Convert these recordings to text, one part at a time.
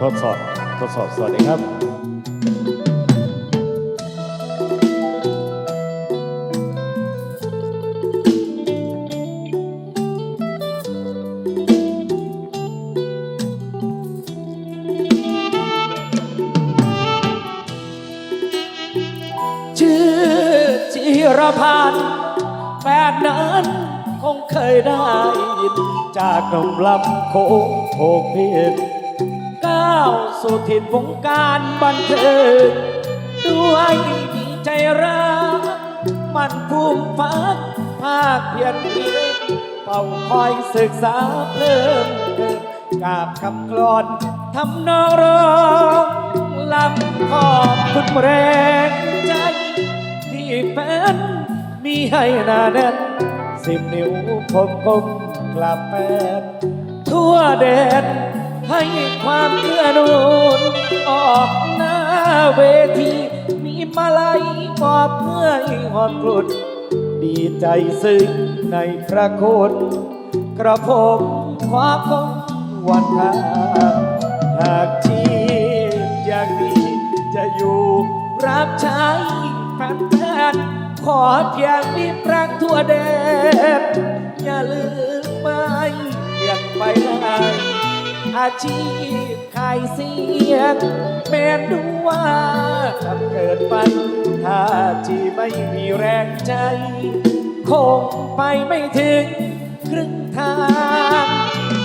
ทดสอบ ทดสอบ สวัสดีครับ ชื่อจิรพันธ์แฟนนั้นคงเคยได้ยิน จากนมลำโคงโผกเพียนก้าว สู่ถิ่นวงการบันเทิงด้วยมีใจรักมันภูมิฟักภาคเพียรเพียรเฝ้าคอยศึกษาเพิ่มเติมกาบคำกลอนทำนองร้องลำขอบคุณแรงใจ ที่แฟนมีให้นาแน่นสิบนิ้วผมกลมกลับแฟนทั่วแดน ให้ความเอื้อนูนออกหน้าเวที มีมาลัยมอบเพื่อหอมกลุ่นดีใจซึ้งในพระคุณกระผมขวามคงวันทางหากชีพอย่างนี้จะอยู่รับใช้แฟนๆขอเพียงมีรักทั่วแดนอย่าลืมไม่เปลี่ยนไปได้ อาชีพขายเสียงแม้นดูว่าทำเกิดไปถ้าจีไม่มีแรงใจ คงไปไม่ถึงครึ่งทาง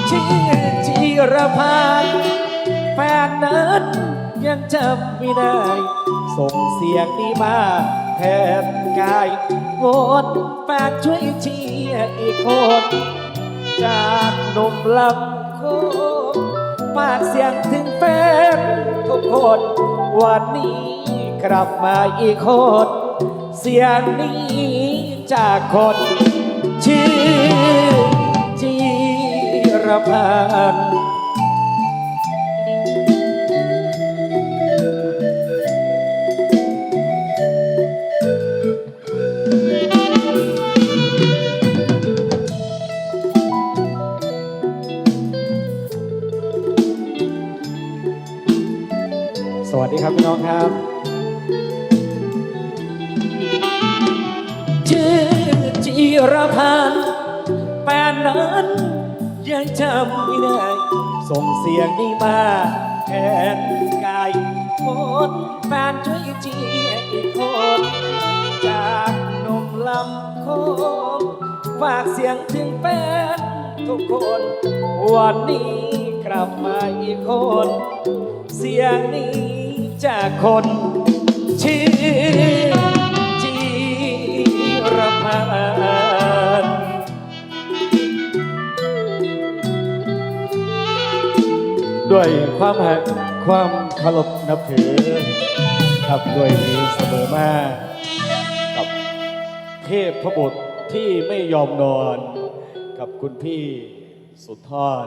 ชื่อจีรพันธ์แฟนนั้นยังจำไม่ได้ ส่งเสียงนี้มาแทนกายวอนแฟนช่วยเชียร์อีกคน จากนมลำโค ฝากเสียงถึงแฟนทุกคน วันนี้กลับมาอีกคน เสียงนี้จากคนชื่อจีรพันธ์ วัสดีครับพี่น้องครับ ชื่อจีรพันธ์แฟนนั้นยังจำไม่ได้ ส่งเสียงนี้มาแทนกายคนแฟนช่วยเจียอีกคน จากนมลำโคงฝากเสียงถึงแฟนทุกคน วันนี้กลับมาอีกคน เสียงนี้ จากคนชื่อจีรพันธ์ด้วยความหักความเคารพนับถือครับด้วยนี้เสมอมากับเทพพระบุตรที่ไม่ยอมนอน กับคุณพี่สุนทร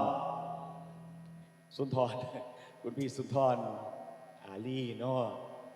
สุนทร คุณพี่สุนทร อาลีเนาะ